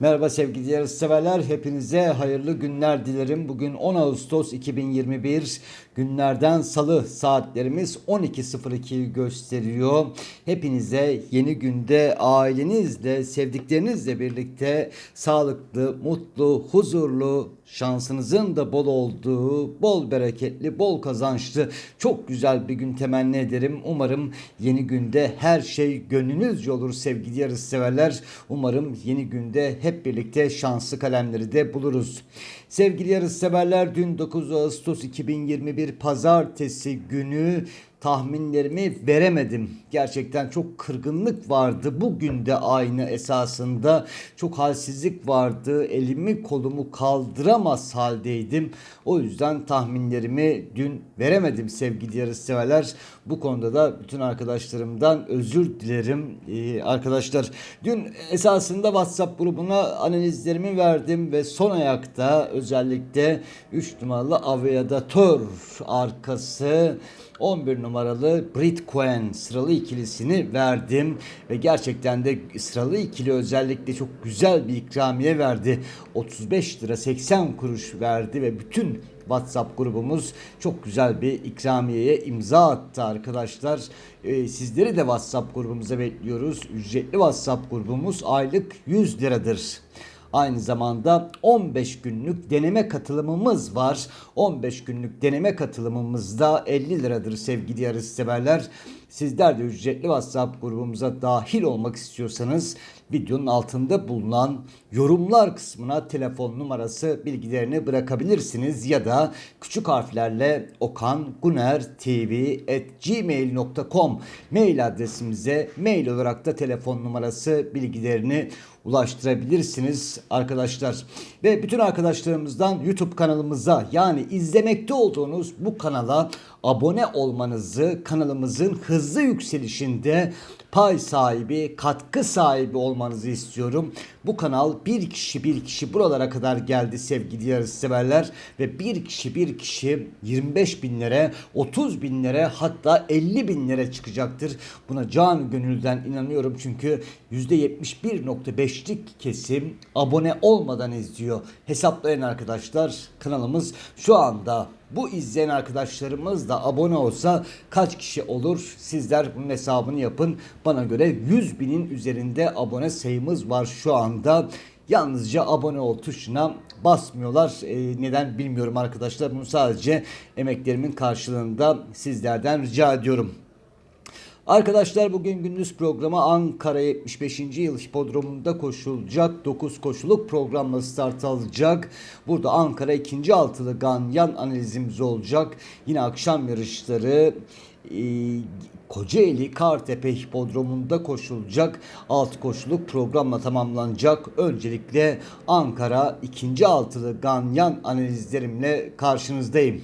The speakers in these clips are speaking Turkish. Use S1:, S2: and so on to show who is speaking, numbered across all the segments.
S1: Merhaba sevgili yarışseverler. Hepinize hayırlı günler dilerim. Bugün 10 Ağustos 2021 günlerden salı saatlerimiz 12.02'yi gösteriyor. Hepinize yeni günde ailenizle, sevdiklerinizle birlikte sağlıklı, mutlu, huzurlu, şansınızın da bol olduğu, bol bereketli, bol kazançlı, çok güzel bir gün temenni ederim. Umarım yeni günde her şey gönlünüzce olur sevgili yarışseverler. Umarım yeni günde hep birlikte şanslı kalemleri de buluruz. Sevgili yarışseverler dün 9 Ağustos 2021 pazartesi günü tahminlerimi veremedim. Gerçekten çok kırgınlık vardı. Bugün de aynı esasında çok halsizlik vardı. Elimi kolumu kaldıramaz haldeydim. O yüzden tahminlerimi dün veremedim sevgili yarışseverler. Bu konuda da bütün arkadaşlarımdan özür dilerim. Ee, arkadaşlar dün esasında WhatsApp grubuna analizlerimi verdim ve son ayakta özellikle 3 numaralı aviadatör arkası 11 numaralı Brit Cohen sıralı ikilisini verdim ve gerçekten de sıralı ikili özellikle çok güzel bir ikramiye verdi. 35 lira 80 kuruş verdi ve bütün WhatsApp grubumuz çok güzel bir ikramiyeye imza attı arkadaşlar. Ee, sizleri de WhatsApp grubumuza bekliyoruz. Ücretli WhatsApp grubumuz aylık 100 liradır. Aynı zamanda 15 günlük deneme katılımımız var. 15 günlük deneme katılımımızda 50 liradır sevgili yarışseverler. Sizler de ücretli WhatsApp grubumuza dahil olmak istiyorsanız videonun altında bulunan yorumlar kısmına telefon numarası bilgilerini bırakabilirsiniz ya da küçük harflerle okangunertv@gmail.com mail adresimize mail olarak da telefon numarası bilgilerini ulaştırabilirsiniz arkadaşlar. Ve bütün arkadaşlarımızdan YouTube kanalımıza yani izlemekte olduğunuz bu kanala abone olmanızı, kanalımızın hızlı yükselişinde pay sahibi, katkı sahibi olmanızı istiyorum. Bu kanal bir kişi bir kişi buralara kadar geldi sevgili yarışseverler ve bir kişi bir kişi 25 binlere, 30 binlere hatta 50 binlere çıkacaktır. Buna can gönülden inanıyorum çünkü %71.5'lik kesim abone olmadan izliyor. Hesaplayın arkadaşlar kanalımız şu anda bu izleyen arkadaşlarımız da abone olsa kaç kişi olur? Sizler bunun hesabını yapın. Bana göre 100 binin üzerinde abone sayımız var şu anda. Yalnızca abone ol tuşuna basmıyorlar. Ee, neden bilmiyorum arkadaşlar. Bunu sadece emeklerimin karşılığında sizlerden rica ediyorum. Arkadaşlar bugün gündüz programı Ankara 75. yıl hipodromunda koşulacak 9 koşuluk programla start alacak. Burada Ankara 2. altılı ganyan analizimiz olacak. Yine akşam yarışları e, Kocaeli Kartepe Hipodromu'nda koşulacak 6 koşuluk programla tamamlanacak. Öncelikle Ankara 2. altılı ganyan analizlerimle karşınızdayım.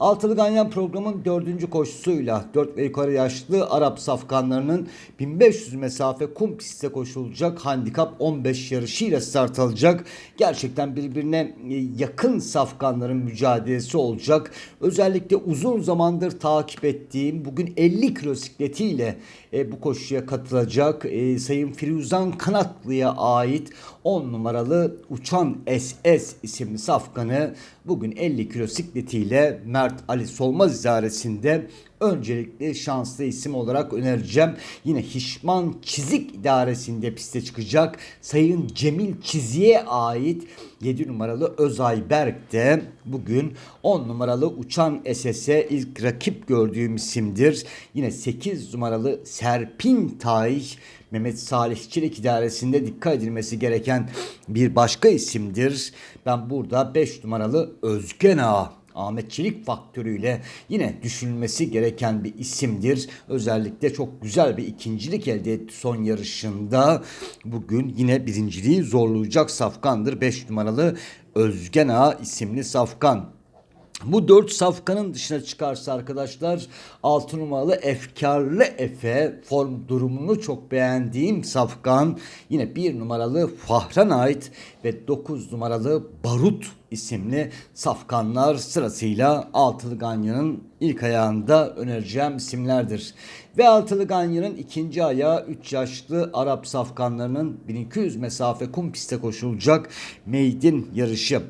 S1: Altılı Ganyan programın dördüncü koşusuyla 4 ve yukarı yaşlı Arap safkanlarının 1500 mesafe kum pistte koşulacak handikap 15 yarışıyla start alacak. Gerçekten birbirine e, yakın safkanların mücadelesi olacak. Özellikle uzun zamandır takip ettiğim bugün 50 kilo sikletiyle e, bu koşuya katılacak e, Sayın Firuzan Kanatlı'ya ait 10 numaralı Uçan SS isimli safkanı bugün 50 kilo sikletiyle Mert Ali Solmaz idaresinde öncelikle şanslı isim olarak önereceğim. Yine Hişman Çizik idaresinde piste çıkacak. Sayın Cemil Çizik'e ait 7 numaralı Özay Berk de bugün 10 numaralı Uçan SS'e ilk rakip gördüğüm isimdir. Yine 8 numaralı Serpin Tay Mehmet Salih Çelik idaresinde dikkat edilmesi gereken bir başka isimdir. Ben burada 5 numaralı Özgen Ağa Ahmet Çelik faktörüyle yine düşünülmesi gereken bir isimdir. Özellikle çok güzel bir ikincilik elde etti son yarışında. Bugün yine birinciliği zorlayacak safkandır. 5 numaralı Özgen Ağa isimli safkan. Bu dört safkanın dışına çıkarsa arkadaşlar 6 numaralı Efkarlı Efe form durumunu çok beğendiğim safkan. Yine 1 numaralı Fahran ait ve 9 numaralı Barut isimli safkanlar sırasıyla Altılı Ganyan'ın ilk ayağında önereceğim isimlerdir. Ve Altılı Ganyan'ın ikinci ayağı 3 yaşlı Arap safkanlarının 1200 mesafe kum piste koşulacak meydin yarışı.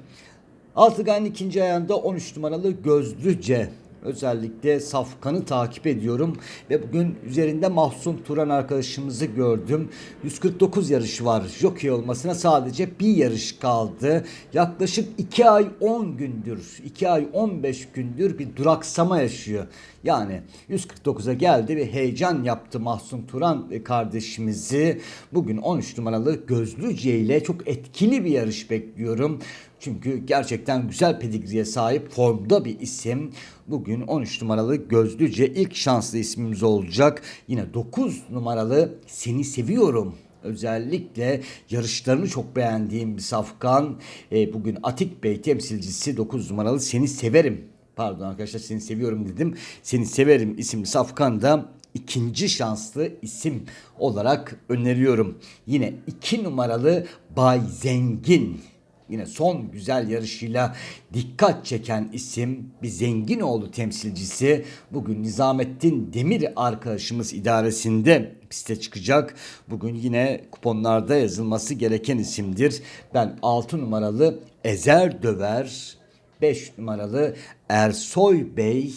S1: Altıgay'ın ikinci ayağında 13 numaralı Gözlüce özellikle Safkan'ı takip ediyorum ve bugün üzerinde Mahsun Turan arkadaşımızı gördüm. 149 yarışı var. Jockey olmasına sadece bir yarış kaldı. Yaklaşık 2 ay 10 gündür, 2 ay 15 gündür bir duraksama yaşıyor. Yani 149'a geldi ve heyecan yaptı Mahsun Turan kardeşimizi. Bugün 13 numaralı Gözlüce ile çok etkili bir yarış bekliyorum. Çünkü gerçekten güzel pedigriye sahip formda bir isim. Bugün 13 numaralı Gözlüce ilk şanslı ismimiz olacak. Yine 9 numaralı Seni Seviyorum özellikle yarışlarını çok beğendiğim bir safkan. E, bugün Atik Bey temsilcisi 9 numaralı Seni Severim. Pardon arkadaşlar seni seviyorum dedim. Seni severim isimli safkan da ikinci şanslı isim olarak öneriyorum. Yine 2 numaralı Bay Zengin yine son güzel yarışıyla dikkat çeken isim bir Zenginoğlu temsilcisi. Bugün Nizamettin Demir arkadaşımız idaresinde piste çıkacak. Bugün yine kuponlarda yazılması gereken isimdir. Ben 6 numaralı Ezer Döver, 5 numaralı Ersoy Bey,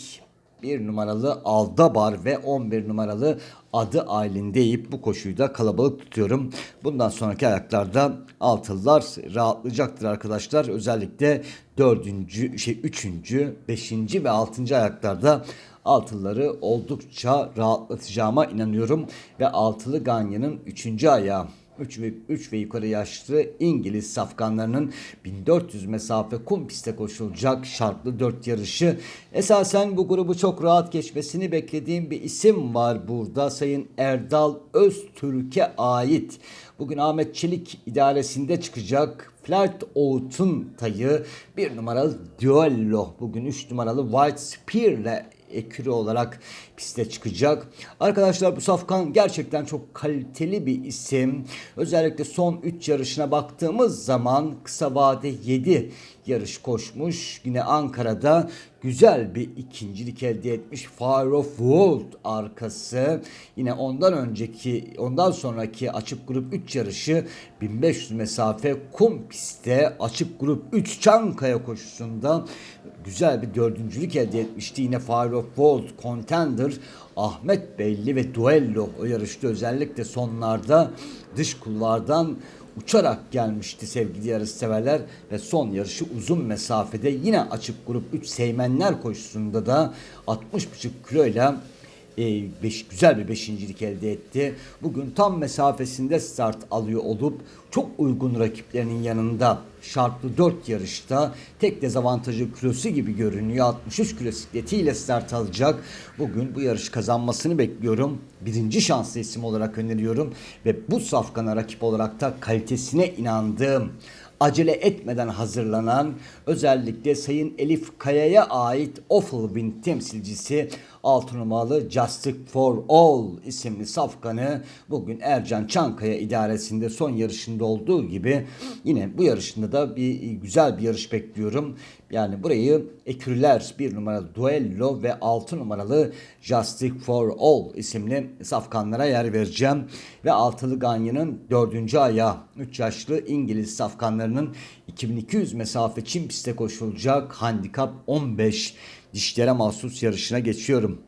S1: 1 numaralı Aldabar ve 11 numaralı adı Aylin deyip bu koşuyu da kalabalık tutuyorum. Bundan sonraki ayaklarda altılılar rahatlayacaktır arkadaşlar. Özellikle 4. şey 3. 5. ve 6. ayaklarda altılıları oldukça rahatlatacağıma inanıyorum ve altılı Ganyan'ın 3. ayağı 3 ve 3 ve yukarı yaşlı İngiliz safkanlarının 1400 mesafe kum piste koşulacak şartlı 4 yarışı. Esasen bu grubu çok rahat geçmesini beklediğim bir isim var burada. Sayın Erdal Öztürk'e ait. Bugün Ahmet Çelik idaresinde çıkacak. Flirt Oğut'un tayı bir numaralı Duello. Bugün 3 numaralı White Spear ile ekürü olarak piste çıkacak. Arkadaşlar bu Safkan gerçekten çok kaliteli bir isim. Özellikle son 3 yarışına baktığımız zaman kısa vade 7 yarış koşmuş. Yine Ankara'da güzel bir ikincilik elde etmiş. Fire of World arkası. Yine ondan önceki, ondan sonraki açık grup 3 yarışı 1500 mesafe kum pistte açık grup 3 Çankaya koşusunda güzel bir dördüncülük elde etmişti. Yine Fire of World Contender Ahmet Belli ve Duello o yarışta özellikle sonlarda dış kulvardan uçarak gelmişti sevgili yarış severler ve son yarışı uzun mesafede yine açık grup 3 Seymenler koşusunda da 60,5 kiloyla e, beş, güzel bir beşincilik elde etti. Bugün tam mesafesinde start alıyor olup çok uygun rakiplerinin yanında şartlı 4 yarışta tek dezavantajı kilosu gibi görünüyor. 63 kilo sikletiyle start alacak. Bugün bu yarış kazanmasını bekliyorum. Birinci şanslı isim olarak öneriyorum. Ve bu safkana rakip olarak da kalitesine inandığım acele etmeden hazırlanan özellikle Sayın Elif Kaya'ya ait Awful Wind temsilcisi 6 numaralı Justice for All isimli safkanı bugün Ercan Çankaya idaresinde son yarışında olduğu gibi yine bu yarışında da bir güzel bir yarış bekliyorum. Yani burayı ekürüler bir numaralı Duello ve 6 numaralı Justice for All isimli safkanlara yer vereceğim. Ve altılı Ganyan'ın dördüncü ayağı 3 yaşlı İngiliz safkanlarının 2200 mesafe çim piste koşulacak handikap 15 dişlere mahsus yarışına geçiyorum.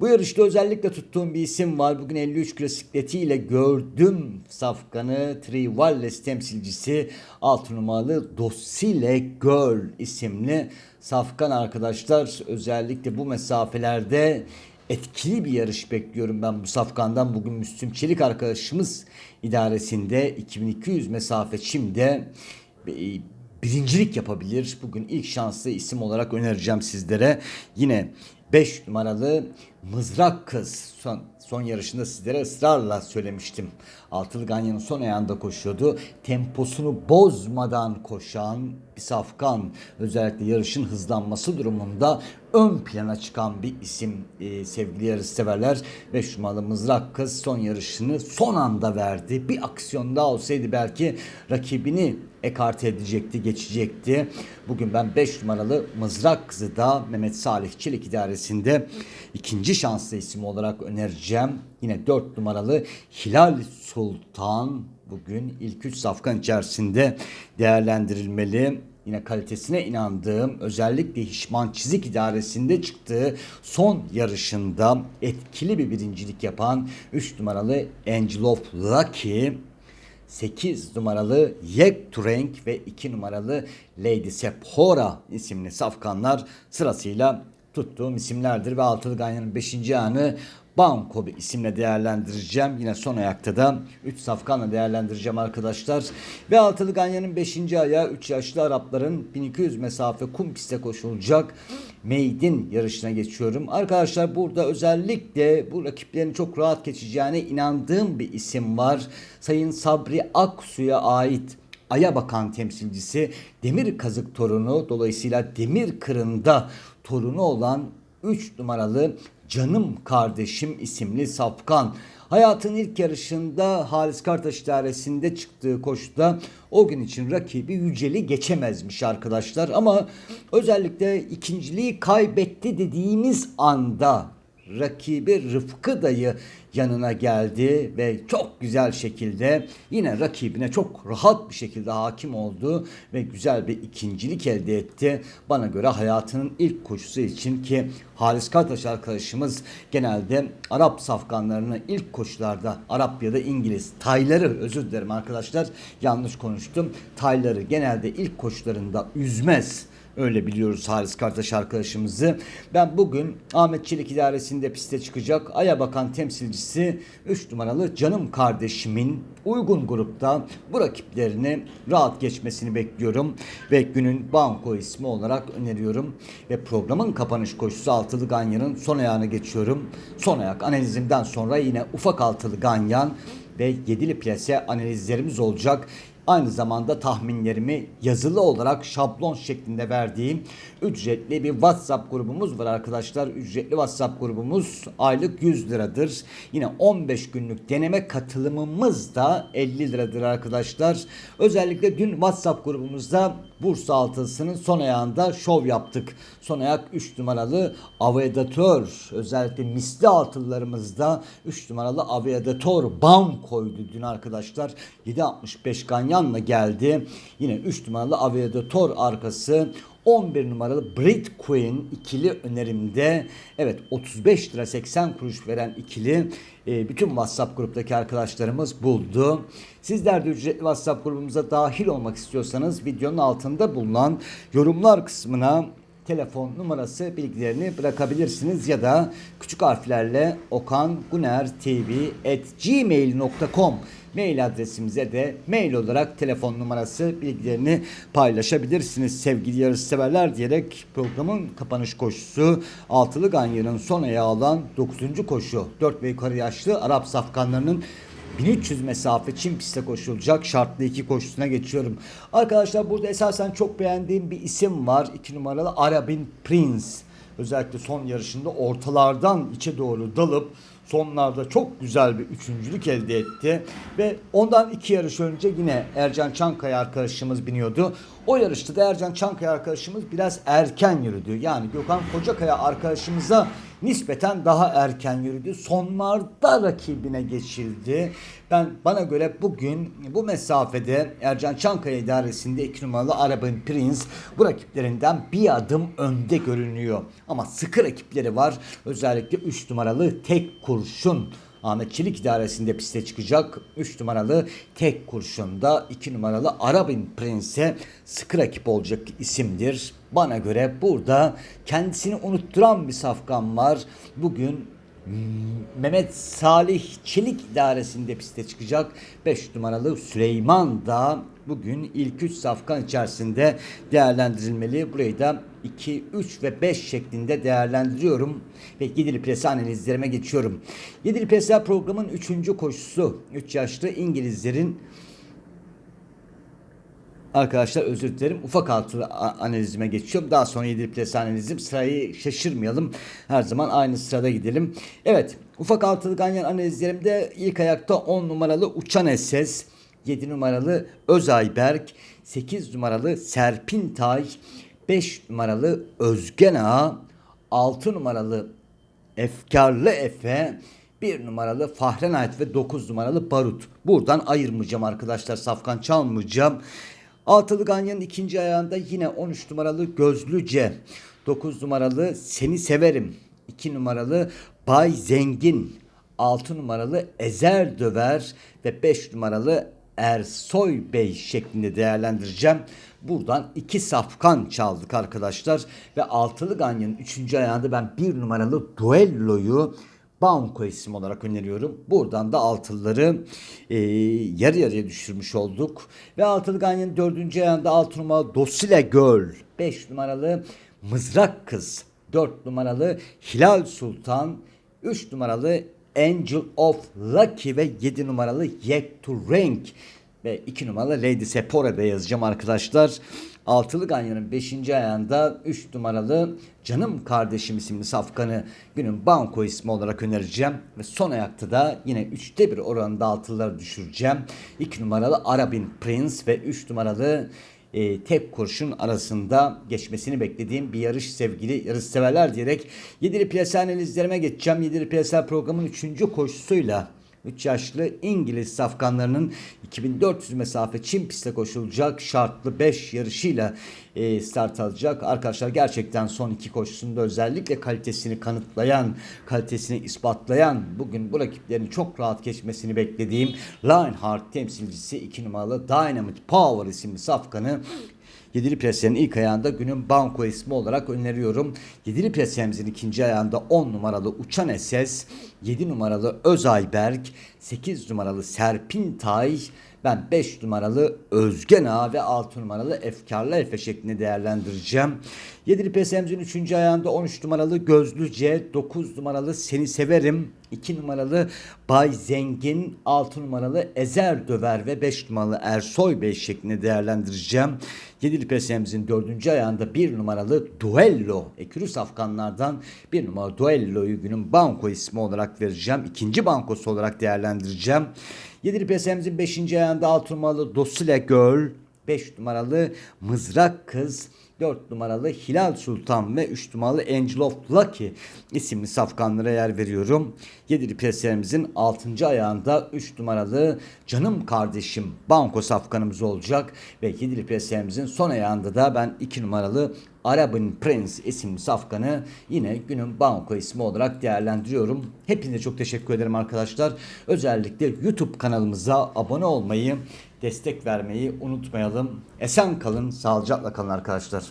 S1: Bu yarışta özellikle tuttuğum bir isim var. Bugün 53 klasikletiyle gördüm Safkan'ı. Trivalles temsilcisi 6 numaralı Docile Girl isimli Safkan arkadaşlar. Özellikle bu mesafelerde etkili bir yarış bekliyorum ben bu Safkan'dan. Bugün Müslüm Çelik arkadaşımız idaresinde 2200 mesafe çimde birincilik yapabilir. Bugün ilk şanslı isim olarak önereceğim sizlere. Yine 5 numaralı Mızrak Kız son son yarışında sizlere ısrarla söylemiştim. Altılı Ganyan'ın son ayağında koşuyordu. Temposunu bozmadan koşan bir safkan. Özellikle yarışın hızlanması durumunda ön plana çıkan bir isim e, sevgili yarışseverler. 5 numaralı Mızrak Kız son yarışını son anda verdi. Bir aksiyon daha olsaydı belki rakibini ekarte edecekti, geçecekti. Bugün ben 5 numaralı Mızrak Kızı da Mehmet Salih Çelik idaresinde ikinci şanslı isim olarak önereceğim. Yine 4 numaralı Hilal Sultan bugün ilk 3 safkan içerisinde değerlendirilmeli. Yine kalitesine inandığım özellikle Hişman Çizik İdaresi'nde çıktığı son yarışında etkili bir birincilik yapan 3 numaralı Angel of Lucky 8 numaralı Yek Turenk ve 2 numaralı Lady Sephora isimli safkanlar sırasıyla tuttuğum isimlerdir ve Altılı Ganyan'ın 5. anı Banko bir isimle değerlendireceğim. Yine son ayakta da 3 safkanla değerlendireceğim arkadaşlar. Ve Altılı Ganyan'ın 5. ayağı 3 yaşlı Arapların 1200 mesafe kum piste koşulacak Meydin yarışına geçiyorum. Arkadaşlar burada özellikle bu rakiplerin çok rahat geçeceğine inandığım bir isim var. Sayın Sabri Aksu'ya ait Aya Bakan temsilcisi Demir Kazık torunu dolayısıyla Demir Kırı'nda torunu olan 3 numaralı Canım Kardeşim isimli Safkan. Hayatın ilk yarışında Halis Kartaş idaresinde çıktığı koşuda o gün için rakibi Yücel'i geçemezmiş arkadaşlar. Ama özellikle ikinciliği kaybetti dediğimiz anda rakibi Rıfkı dayı yanına geldi ve çok güzel şekilde yine rakibine çok rahat bir şekilde hakim oldu ve güzel bir ikincilik elde etti. Bana göre hayatının ilk koşusu için ki Halis Kartaş arkadaşımız genelde Arap safkanlarını ilk koşularda Arap ya da İngiliz tayları özür dilerim arkadaşlar yanlış konuştum. Tayları genelde ilk koşularında üzmez. Öyle biliyoruz Halis Kartaş arkadaşımızı. Ben bugün Ahmet Çelik idaresinde piste çıkacak Aya Bakan temsilcisi 3 numaralı canım kardeşimin uygun grupta bu rakiplerini rahat geçmesini bekliyorum. Ve günün banko ismi olarak öneriyorum. Ve programın kapanış koşusu altılı ganyanın son ayağına geçiyorum. Son ayak analizimden sonra yine ufak altılı ganyan ve yedili plase analizlerimiz olacak. Aynı zamanda tahminlerimi yazılı olarak şablon şeklinde verdiğim ücretli bir WhatsApp grubumuz var arkadaşlar. Ücretli WhatsApp grubumuz aylık 100 liradır. Yine 15 günlük deneme katılımımız da 50 liradır arkadaşlar. Özellikle dün WhatsApp grubumuzda Bursa altısının son ayağında şov yaptık. Son ayak 3 numaralı aviadatör. Özellikle misli altılılarımızda 3 numaralı aviadatör bam koydu dün arkadaşlar. 7.65 ganyanla geldi. Yine 3 numaralı aviadatör arkası 11 numaralı Brit Queen ikili önerimde evet 35 lira 80 kuruş veren ikili e, bütün WhatsApp gruptaki arkadaşlarımız buldu. Sizler de ücretli WhatsApp grubumuza dahil olmak istiyorsanız videonun altında bulunan yorumlar kısmına telefon numarası bilgilerini bırakabilirsiniz ya da küçük harflerle okanguner.tv@gmail.com mail adresimize de mail olarak telefon numarası bilgilerini paylaşabilirsiniz sevgili yarışseverler diyerek programın kapanış koşusu altılı ganyanın son ayağı alan 9. koşu 4 ve yukarı yaşlı Arap safkanlarının 1300 mesafe Çin pistte koşulacak şartlı iki koşusuna geçiyorum. Arkadaşlar burada esasen çok beğendiğim bir isim var. 2 numaralı Arabin Prince. Özellikle son yarışında ortalardan içe doğru dalıp sonlarda çok güzel bir üçüncülük elde etti. Ve ondan iki yarış önce yine Ercan Çankaya arkadaşımız biniyordu. O yarışta da Ercan Çankaya arkadaşımız biraz erken yürüdü. Yani Gökhan Kocakaya arkadaşımıza nispeten daha erken yürüdü. Sonlarda rakibine geçildi. Ben bana göre bugün bu mesafede Ercan Çankaya idaresinde 2 numaralı Arabın Prince bu rakiplerinden bir adım önde görünüyor. Ama sıkı rakipleri var. Özellikle 3 numaralı tek kurşun Ahmet Çelik idaresinde piste çıkacak. 3 numaralı tek kurşunda 2 numaralı Arabin Prince'e sıkı rakip olacak isimdir. Bana göre burada kendisini unutturan bir safkan var. Bugün Mehmet Salih Çelik idaresinde piste çıkacak. 5 numaralı Süleyman da bugün ilk 3 safkan içerisinde değerlendirilmeli. Burayı da 2, 3 ve 5 şeklinde değerlendiriyorum. Ve 7'li plase analizlerime geçiyorum. 7'li plase programın 3. koşusu. 3 yaşlı İngilizlerin Arkadaşlar özür dilerim. Ufak altılı a- analizime geçiyorum. Daha sonra yedili plase analizim. Sırayı şaşırmayalım. Her zaman aynı sırada gidelim. Evet. Ufak altılı ganyan analizlerimde ilk ayakta 10 numaralı Uçan Eses, 7 numaralı Özayberk, 8 numaralı Serpintay, 5 numaralı Özgen Ağa, 6 numaralı Efkarlı Efe, 1 numaralı Fahrenheit ve 9 numaralı Barut. Buradan ayırmayacağım arkadaşlar. Safkan çalmayacağım. Altılı Ganyan'ın ikinci ayağında yine 13 numaralı Gözlüce. 9 numaralı Seni Severim. 2 numaralı Bay Zengin. 6 numaralı Ezer Döver ve 5 numaralı Ersoy Bey şeklinde değerlendireceğim. Buradan iki safkan çaldık arkadaşlar. Ve altılı ganyanın üçüncü ayağında ben bir numaralı duelloyu Banko isim olarak öneriyorum. Buradan da altılıları e, yarı yarıya düşürmüş olduk. Ve altılı ganyanın dördüncü ayağında altı numaralı Dosile Göl. Beş numaralı Mızrak Kız. Dört numaralı Hilal Sultan. Üç numaralı Angel of Lucky ve 7 numaralı Yet to Rank ve 2 numaralı Lady Sephora'da yazacağım arkadaşlar. Altılı Ganyan'ın 5. ayağında 3 numaralı Canım Kardeşim isimli safkanı günün banko ismi olarak önereceğim. Ve son ayakta da yine 3'te 1 oranında altılıları düşüreceğim. 2 numaralı Arabin Prince ve 3 numaralı e, tek kurşun arasında geçmesini beklediğim bir yarış sevgili yarış severler diyerek 7'li plase analizlerime geçeceğim. 7'li plase programın 3. koşusuyla 3 yaşlı İngiliz safkanlarının 2400 mesafe Çin pistte koşulacak şartlı 5 yarışıyla e, start alacak. Arkadaşlar gerçekten son iki koşusunda özellikle kalitesini kanıtlayan, kalitesini ispatlayan bugün bu rakiplerin çok rahat geçmesini beklediğim Lionheart temsilcisi 2 numaralı Dynamite Power isimli safkanı Yedili Presya'nın ilk ayağında günün banko ismi olarak öneriyorum. Yedili Presya'mızın ikinci ayağında 10 numaralı Uçan Eses, 7 numaralı Özayberk, 8 numaralı Serpintay, ben 5 numaralı Özgen Ağa ve 6 numaralı Efkarlı Efe şeklinde değerlendireceğim. Yedili Presya'mızın 3. ayağında 13 numaralı Gözlüce, 9 numaralı Seni Severim, 2 numaralı Bay Zengin, 6 numaralı Ezer Döver ve 5 numaralı Ersoy Bey şeklinde değerlendireceğim. Yedili Presya'mızın 4. ayağında 1 numaralı Duello, Ekürüs Afganlardan 1 numaralı Duello'yu günün banko ismi olarak vereceğim. İkinci bankosu olarak değerlendireceğim. Yedili Presya'mızın 5. ayağında 6 numaralı Dosile Girl, 5 numaralı Mızrak Kız, 4 numaralı Hilal Sultan ve 3 numaralı Angel of Lucky isimli safkanlara yer veriyorum. 7'li preslerimizin 6. ayağında 3 numaralı Canım Kardeşim Banko safkanımız olacak ve 7'li preslerimizin son ayağında da ben 2 numaralı Arabın Prince isimli safkanı yine günün banko ismi olarak değerlendiriyorum. Hepinize çok teşekkür ederim arkadaşlar. Özellikle YouTube kanalımıza abone olmayı, destek vermeyi unutmayalım. Esen kalın, sağlıcakla kalın arkadaşlar.